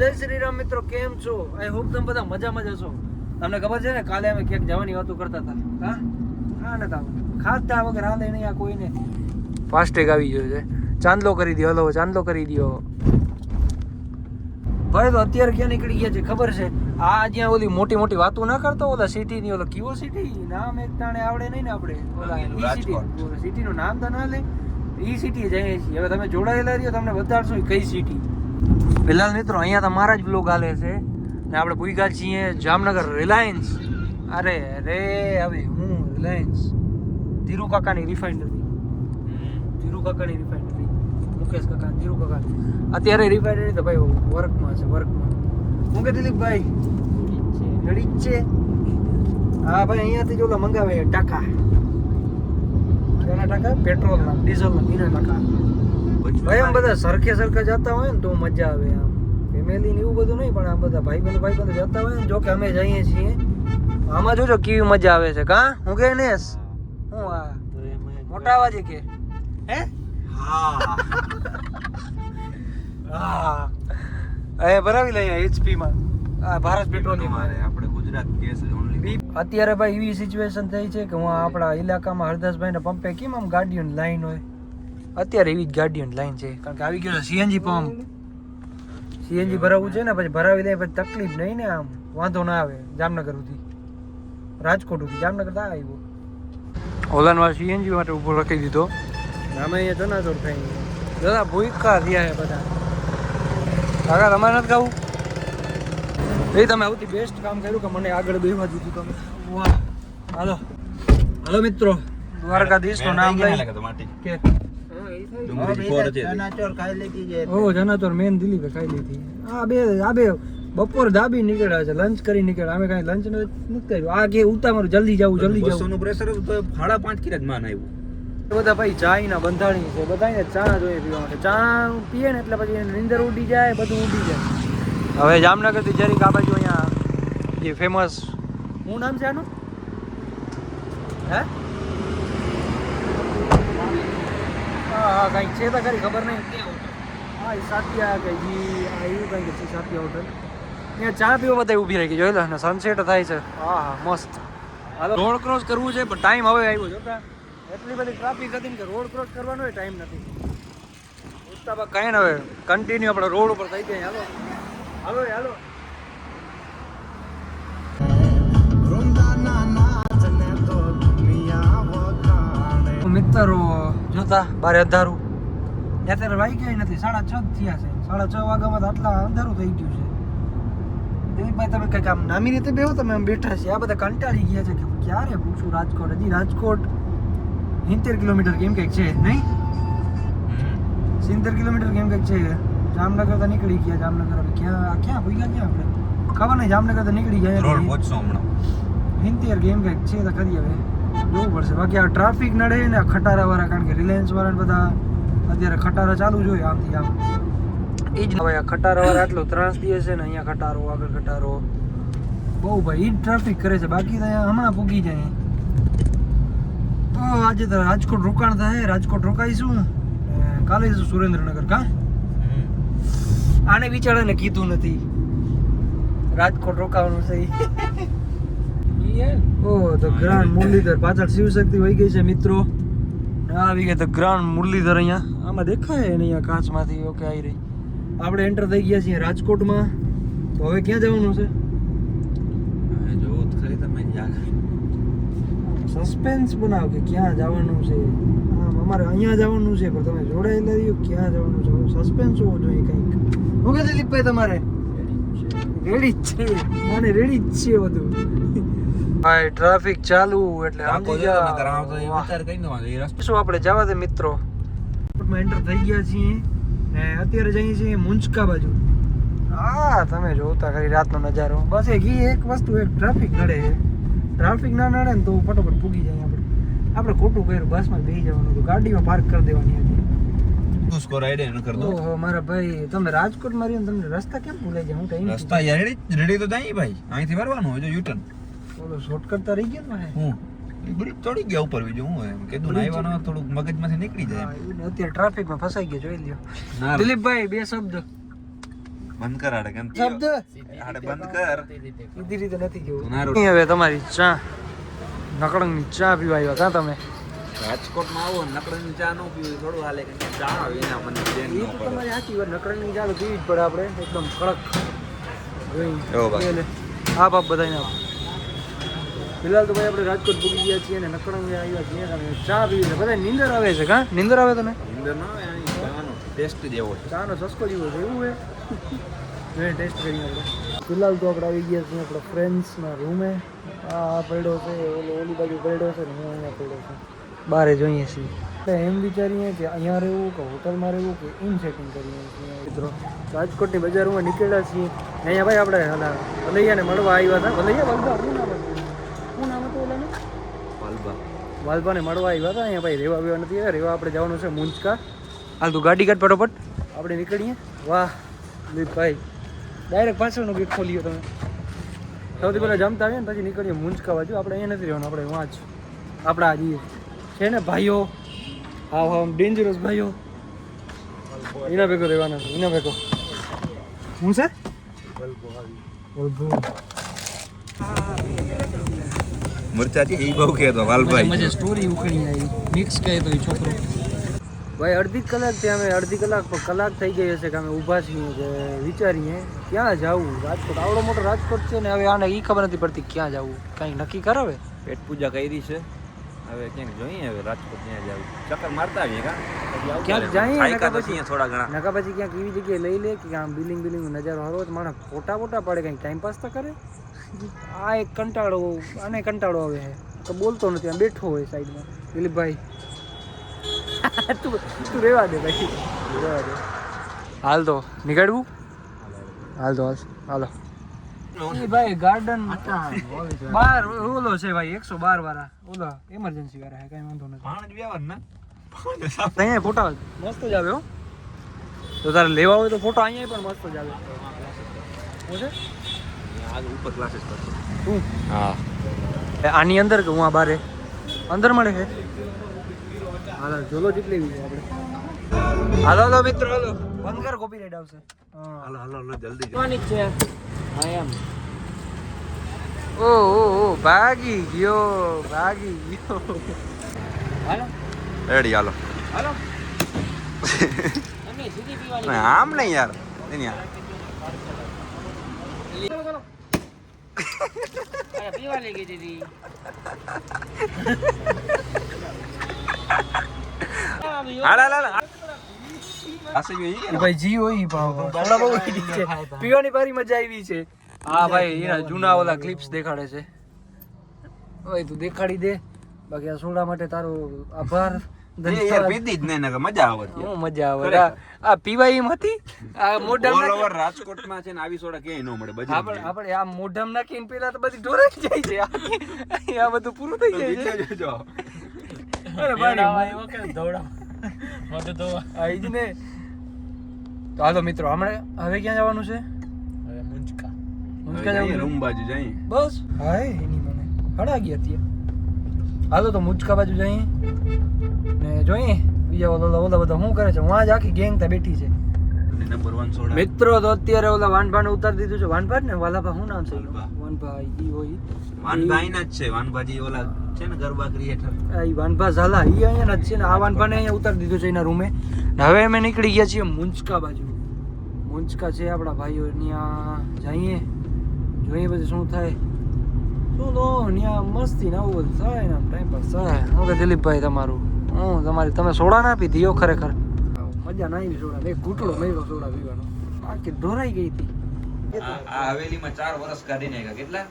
જય શ્રી રામ મિત્રો કેમ છો? આઈ હોપ તમે બધા મજા મજા છો તમને ખબર છે ને કાલે અમે ક્યાંક જવાની વાતો કરતા હતા. હા? હા ને તા ખાતા વગર હાલે નહીં આ કોઈને. ફાસ્ટેગ આવી ગયો છે. ચાંદલો કરી દો હલો ચાંદલો કરી દો ભાઈ તો અત્યારે ક્યાં નીકળી ગયા છે ખબર છે? આ જ્યાં ઓલી મોટી મોટી વાતો ના કરતો ઓલા સિટી ની ઓલો કીવો સિટી નામ એક તાણે આવડે નહીં ને આપણે. ઓલા ઈ સિટી સિટી નું નામ તો ના લે. ઈ સિટી જઈએ છીએ. હવે તમે જોડાયેલા રહ્યો તમને બતાડશું કઈ સિટી ફિલહાલ મિત્રો, અહીંયા તો મારા જ બ્લોગ હાલે છે. ને આપણે ભૂગા છીએ જામનગર રિલાયન્સ અરે રે હવે હું રિલાયન્સ ધીરુ કાકાની રિફાઇનરી ધીરુ કાકાની રિફાઇનરી મુકેશ કાકા, ધીરુ કાકા. અત્યારે રિફાઇનરી તો ભાઈ વર્કમાં છે વર્કમાં હું કે દિલીપભાઈ? રેડી છે. હા ભાઈ, અહીંયાથી જ મંગાવે ટાકા. કેના ટાકા? પેટ્રોલના, ડીઝલના બીના ટાકા. ભાઈ આમ બધા સરખે સરખે જતા હોય ને તો મજા આવે આમ. ફેમિલી ને એવું બધું નહીં પણ આમ બધા ભાઈ બંધ ભાઈ બંધ જતા હોય ને જો કે અમે જઈએ છીએ. આમાં જોજો કેવી મજા આવે છે કા? હું કે નેસ હું આ? મોટા અવાજે કે. હે? હા. હા. એ ભરાવી લઈએ એચપી માં. આ ભારત પેટ્રોલિયમ આપણે ગુજરાત ગેસ અત્યારે ભાઈ એવી સિચ્યુએશન થઈ છે કે હું આપણા ઇલાકામાં હરદાસભાઈ ને પંપે કેમ આમ ગાડીઓની લાઈન હોય? અત્યારે એવી જ ગાડીઓની લાઈન છે. કારણ કે આવી ગયો છે સીએનજી પંપ. સીએનજી ભરાવવું છે ને પછી ભરાવી લે પછી તકલીફ નહીં ને આમ. વાંધો ના આવે જામનગર સુધી. રાજકોટ સુધી. જામનગર તા આવ્યો. ઓલાનો સીએનજી માટે ઊભો રાખી દીધો. અમે અહીંયા જનાજોર થઈ દાદા ભૂખા થયા છે બધા. કાકા તમારે નથી ખાવું? એ તમે સૌથી બેસ્ટ કામ કર્યું કે મને આગળ બેવા દીધું તમે. વાહ. હાલો. હાલો મિત્રો. દ્વારકાધીશનું નામ લઈ કે ડુંગળી ફોર હતી ઓ જનાતોર મેન દિલીપે ખાઈ લીધી. આ બે આ બે બપોર દાબી નીકળ્યા છે લંચ કરી નીકળ્યા. અમે કાંઈ લંચ નથી કર્યું. આ કે ઉતામળ જલ્દી જવું જલ્દી જવું. નું પ્રેશર તો સાડા પાંચ કિલો જ માન આવ્યું બધા ભાઈ ચાય ના બંધાણી છે બધાને ચા જોઈએ પીવા માટે. ચા પીએ ને એટલે પછી નીંદર ઉડી જાય બધું ઉડી જાય. હવે જામનગરથી જરીક આ બાજુ અહીંયા જે ફેમસ હું નામ છે આનું? હે હા હા કંઈક છે તો ખરી ખબર નહીં. હા એ સાતિયા કે જી આ એવું કંઈક છે સાતિયા હોટલ. ત્યાં ચા પીવા બધા ઊભી રહી ગઈ જોઈ લો ને સનસેટ થાય છે. હા હા મસ્ત. હાલો. રોડ ક્રોસ કરવું છે પણ ટાઈમ હવે આવ્યો જોતા એટલી બધી ટ્રાફિક હતી ને કે રોડ ક્રોસ કરવાનો ટાઈમ નથી. ઉઠતા બા કાંઈ ને હવે કન્ટિન્યુ આપણે રોડ ઉપર થઈ ગયા હાલો. હાલો હાલો. મિત્રો જોતા બારે અંધારું. અત્યારે વાગ્યા નથી સાડા છ થયા છે. સાડા છ વાગ્યામાં આટલા અંધારું થઈ ગયું છે. દિલીપભાઈ તમે કંઈક આમ નામી રીતે બેહો તમે આમ બેઠા છે. આ બધા કંટાળી ગયા છે કે ક્યારે પૂછું રાજકોટ? હજી રાજકોટ સિત્તેર કિલોમીટર કેમ કંઈક છે નહીં? સિત્તેર કિલોમીટર કેમ કંઈક છે? જામનગર તો નીકળી ગયા જામનગર હવે ક્યાં ક્યાં ભૂગ્યા ક્યાં આપણે? ખબર નહીં જામનગર તો નીકળી ગયા રોડ પહોંચશો હમણાં. સિત્તેર કેમ કંઈક છે તો કરી હવે. જોવું પડશે. બાકી આ ટ્રાફિક નડે ને આ ખટારા વાળા કારણ કે રિલાયન્સ વાળા બધા અત્યારે ખટારા ચાલુ જ હોય આમથી આમ. એ જ ભાઈ આ ખટારા વાળા આટલો ત્રાસ દે છે ને અહીંયા ખટારો, આગળ ખટારો. બહુ ભાઈ એ ટ્રાફિક કરે છે. બાકી તો હમણાં પૂગી જાય. તો આજે તો રાજકોટ રોકાણ થાય. રાજકોટ રોકાઈશું. કાલે જશું સુરેન્દ્રનગર, કા? આને બિચારાને કીધું નથી. રાજકોટ રોકાવાનું છે. ધ ગ્રાન્ડ મુરલીધર પાછળ શિવશક્તિ વહી ગઈ છે મિત્રો. ને આવી ગઈ તો ગ્રાન્ડ મુરલીધર અહીંયા. આમાં દેખાય ને અહીંયા કાચમાંથી ઓકે આવી રહી. આપણે એન્ટર થઈ ગયા છીએ રાજકોટમાં. તો હવે ક્યાં જવાનું છે? જોવો તો ખરી તમે સસ્પેન્સ બનાવો કે ક્યાં જવાનું છે? આમ અમારે અહીંયા જવાનું છે પણ તમે જોડાયેલા રહ્યો ક્યાં જવાનું છે? સસ્પેન્સ હોવો જોઈએ કંઈક. હું કે દિલીપભાઈ તમારે. રેડી છે. મને રેડી જ છે બધું. ભાઈ ટ્રાફિક ચાલુ એટલે સમજી જો જા. તો વિચાર કરી દેવાનો એ રસ્તો. શું આપણે જવા દે મિત્રો? એન્ટર થઈ ગયા છીએ ને અત્યારે જઈએ છીએ મુંજકા બાજુ. હા તમે જોતા ખરી રાતનો નજારો. બસ એક ઈ એક વસ્તુ એક ટ્રાફિક નડે ટ્રાફિક ના નડે ને તો ફટોફટ પૂગી જાય આપણે. આપણે ખોટું કર્યું બસમાં બેસી જવાનું હતું. ગાડીમાં પાર્ક કરી દેવાની હતી. તું સ્કોર આઈડે ન કર દો. ઓહો મારા ભાઈ તમે રાજકોટમાં રહ્યો તમને રસ્તા કેમ ભૂલાઈ જાય હું કઈ રસ્તા રેડી રેડી તો જાય ભાઈ. અહીંથી વરવાનું હોય જો યુટર્ન ઓલો શોર્ટકટ તો રહી ગયો ને હું? એ ચડી ગયા ઉપર બીજું હું એમ કીધું ને આવ્યા થોડુંક મગજમાંથી નીકળી જાય અત્યારે ટ્રાફિકમાં ફસાઈ ગયો જોઈ લ્યો. દિલીપભાઈ બે શબ્દ. બંધ કર આડે કેમ શબ્દ? આડે બંધ કર. સીધી રીતે નથી કેવું હવે તમારી ચા નકળંગની ચા પીવા આવ્યા ક્યાં તમે. રાજકોટમાં આવો ને નકરાની ચા નો પીવી થોડું હાલે કે ચા આવે એના મને ચેન એ ન તો પડે. તમારી સાચી વાત નકળંગની ચા તો પીવી જ પડે આપણે એકદમ કડક. આ બાપ બધાને આપ ફિલહાલ તો ભાઈ આપણે રાજકોટ પૂગી ગયા છીએ અને નકળંગ આવ્યા છીએ અને ચા પીવી છે. બધા નીંદર આવે છે કા? નીંદર આવે તને? અંદર ના આવે ચાનો ટેસ્ટ જેવો છે. ચાનો સસ્કો જેવો છે એવું હે? જોઈએ ટેસ્ટ કરીએ આપણે. ફિલહાલ તો આપણે આવી ગયા છીએ આપણા ફ્રેન્ડ્સના રૂમે. આ પડ્યો છે ઓલો ઓલી બાજુ પડ્યો છે ને હું અહીંયા પડ્યો છું. બારે જોઈએ છીએ. એમ વિચારીએ કે અહીંયા રહેવું કે હોટલમાં રહેવું કે ઇન સેટિંગ કરીએ છીએ. મિત્રો રાજકોટની બજારમાં નીકળ્યા છીએ. અહીંયા ભાઈ આપણે હાલા વલૈયાને મળવા આવ્યા હતા. ભલૈયા વલભા શું નામ હતું શું નામ હતું ઓલાનું વાલબા વાલભાને મળવા આવ્યા હતા. અહીંયા ભાઈ રેવા બેવા નથી રેવા આપણે જવાનું છે મુંચકા હાલ તું ગાડી કાઢ ફટોફટ. આપણે નીકળીએ. વાહ દીપભાઈ ડાયરેક્ટ પાછળનો ગેટ ખોલીએ તમે. સૌથી પહેલાં જમતા આવીએ ને પછી નીકળીએ મુંચકા બાજુ. આપણે અહીંયા નથી રહેવાનું આપણે વાંચ આપણા જઈએ છે ને ભાઈઓ? હાવ હાવ ડેન્જરસ ભાઈઓ. એના ભેગો રહેવાના એના ભેગો. હું છે? વલ્ભુ. મરચાથી એ બહુ કહેતો વાલભાઈ. મજે સ્ટોરી ઉખડી આવી મિક્સ કહે તો છોકરો. ભાઈ અડધી કલાકથી અમે અડધી કલાક પર કલાક થઈ ગઈ હશે કે અમે ઊભા છીએ કે વિચારીએ ક્યાં જવું? રાજકોટ આવડો મોટો રાજકોટ છે ને હવે આને એ ખબર નથી પડતી ક્યાં જવું. કાંઈ નક્કી કરાવે પેટ પૂજા કરી છે. હવે ક્યાંક જોઈએ હવે રાજકોટ ત્યાં જાવ? ચક્કર મારતા આવીએ કા? પછી ક્યાંક જઈએ નકા તો થોડા ઘણા? નકા પછી ક્યાંક એવી જગ્યાએ લઈ લે કે આમ બિલિંગ બિલિંગ નજારો હરો તો માણસ ફોટા ફોટા પડે કંઈક ટાઈમ પાસ તો કરે? આ એક કંટાળો આને કંટાળો આવે છે. તો બોલતો નથી આમ બેઠો હોય સાઈડમાં. દિલીપભાઈ તું તું રેવા દે ભાઈ. રેવા દે. હાલ તો નીકળવું? હાલ તો હાલ હાલો. એ ભાઈ ગાર્ડન બાર ઓલો છે ભાઈ એકસો બાર વાળા. ઓલો એમરજન્સી વાળા હે કઈ વાંધો નથી. ભાણ જ વ્યવહાર ના? અહીંયા ફોટા મસ્ત જ આવે હો. તો તારે લેવા હોય તો ફોટો અહીંયા પણ મસ્ત જ આવે. શું છે? આગળ ઉપર ક્લાસીસ કરતો શું? હા. એ આની અંદર કે હું આ બારે? અંદર મળે છે? હાલો જોલો જેટલી આપણે હાલો હાલો મિત્રો હાલો. બંધ કર કોપીરાઈટ આવશે હાલો હાલો હાલો જલ્દી જોવાની છે? આઈ એમ ઓ ઓ ઓ ભાગી ગયો ભાગી ગયો. હાલો. રેડી હાલો. હાલો. આમ નહીં યાર એની યાર ચલો ચલો અરે પીવા લઈ ગઈ? ભાઈ છે. પીવાની ભારી મજા આવી છે. હા ભાઈ એના જૂના ઓલા ક્લિપ્સ દેખાડે છે. ઓય તું દેખાડી દે. બાકી આ સોડા માટે તારો આભાર. એ યાર ધન્યવાદ પીધી જ નહીં નકર મજા આવત યાર. મજા આવે. આ- આ પીવાય એમ આ મોઢામાં All નાખી- over રાજકોટમાં છે ને આવી સોડા ક્યાંય ન મળે બધી આપણે આપણે આ મોઢામાં નાખીને પેલા તો બધી ઢોરાઈ જાય છે. આ- આ બધું પૂરું થઈ જાય છે. જોજો. અરે ભાઈ આ ઈ જ ને. તો હાલો મિત્રો હમણાં હવે ક્યાં જવાનું છે? મુંજકા. મુંજકા છે? રૂમ બાજુ જઈએ. બસ. હાય. એની મને હડા ગયા ત્યાં હાલો તો મુચકા બાજુ જઈએ. ને જોઈએ બીજા ઓલા ઓલા બધા શું કરે છે? જ આખી ગેંગ ત્યાં બેઠી છે. મિત્રો તો અત્યારે ઓલા વાનભાને ઉતારી દીધું છે. વાનભા ને વાલાભા શું નામ છે? વાનભા. ઈ હોય. વાનભાઈ ના જ છે. વાનભાજી ઓલા છે ને ગરબા ક્રિએટર આ વાનભા ઝાલા ઈ અહીંયા જ છે ને. આ વાનભાને અહીંયા ઉતારી દીધું છે એના રૂમે. હવે અમે નીકળી ગયા છીએ મુંચકા બાજુ. મુંચકા છે આપણા ભાઈઓ ત્યાં જઈએ. જોઈએ પછી શું થાય. શું તો ત્યાં મસ્તી ને આવું બધું થાય ને ટાઈમ પાસ થાય. હું કે દિલીપભાઈ તમારું? હું તમારી તમે સોડા ના પીધી યો ખરેખર? મજા ના આવી સોડા. એક ઘૂંટડો મેળ્યો સોડા પીવાનો. બાકી ઢોરાઈ ગઈ હતી. આ હવેલીમાં ચાર વર્ષ કાઢી નાખ્યા કેટલા?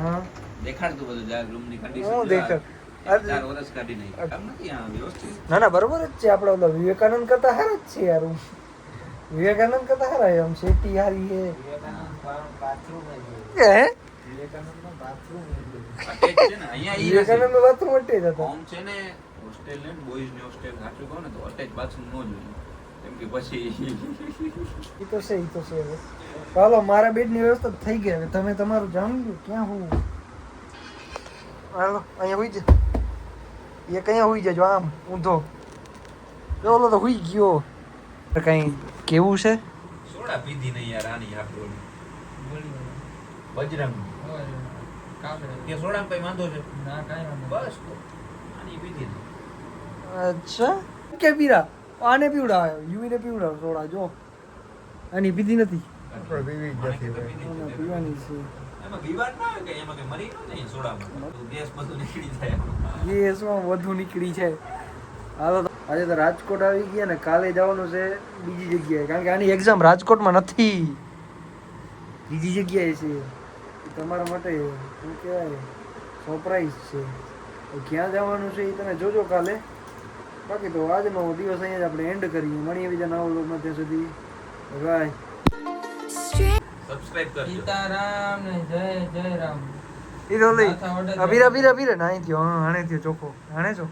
હા. દેખાડતું બધું જા રૂમની હું દેખાડ. ચાર વર્ષ કાઢી નાખ્યા કામ નથી આ વ્યવસ્થિત? ના ના બરોબર જ છે. આપણે ઓલા વિવેકાનંદ કરતા હારા જ છે યાર વિવેકાનંદ કરતા હારા શેટી હારી છે. છે ને અહીંયા ઈ બાથરૂમ અટે જ હોમ છે ને હોસ્ટેલ ને બોયઝની હોસ્ટેલ સાચું કહું ને તો અટેચ બાથરૂમ નો જોઈએ. કેમ કે પછી એ તો છે એ તો છે ચાલો મારા બેડની વ્યવસ્થા થઈ ગઈ હવે. તમે તમારું જાણી લો ક્યાં હું હાલો અહીંયા હોઈ જાય એ કયા હોઈ જજો આમ ઊંધો. જો ઓલો તો હોઈ ગયો. કઈ કેવું છે? સોડા પીધી નહીં યાર આની આપણે બજરંગ. કે સોડામાં કઈ વાંધો છે? ના કાંઈ વાંધો બસ તો આની પીધી અચ્છા. કે પીરા આને પીવડાવે? યુવીને પીવડાવ સોડા જો. આની પીધી નથી. આને કઈ પીધી આને નથી. પીવાની છે. એમાં બીમાર ના હોય કે એમાં કઈ મરી ન જાય સોડામાં? તો ગેસ બધું નીકળી જાય. ગેસમાં વધુ નીકળી છે. હાલો તો આજે તો રાજકોટ આવી ગયા ને કાલે જવાનું છે બીજી જગ્યાએ. કારણ કે આની એક્ઝામ રાજકોટમાં નથી. બીજી જગ્યાએ છે. તમારા માટે શું કહેવાય? સરપ્રાઈઝ છે. તો ક્યાં જવાનું છે એ તમે જોજો કાલે. બાકી તો આજનો દિવસ અહીંયા જ આપણે એન્ડ કરીએ. મળીએ બીજા નવા લોકમાં ત્યાં સુધી. બાય સબસ્ક્રાઇબ કરજો. સીતારામ ને જય જય રામ એ તો લઈ અભીર અભીર અભીરા અભીરા અભીરા થયો. હા હાણે થયો ચોખ્ખો. હણે છો?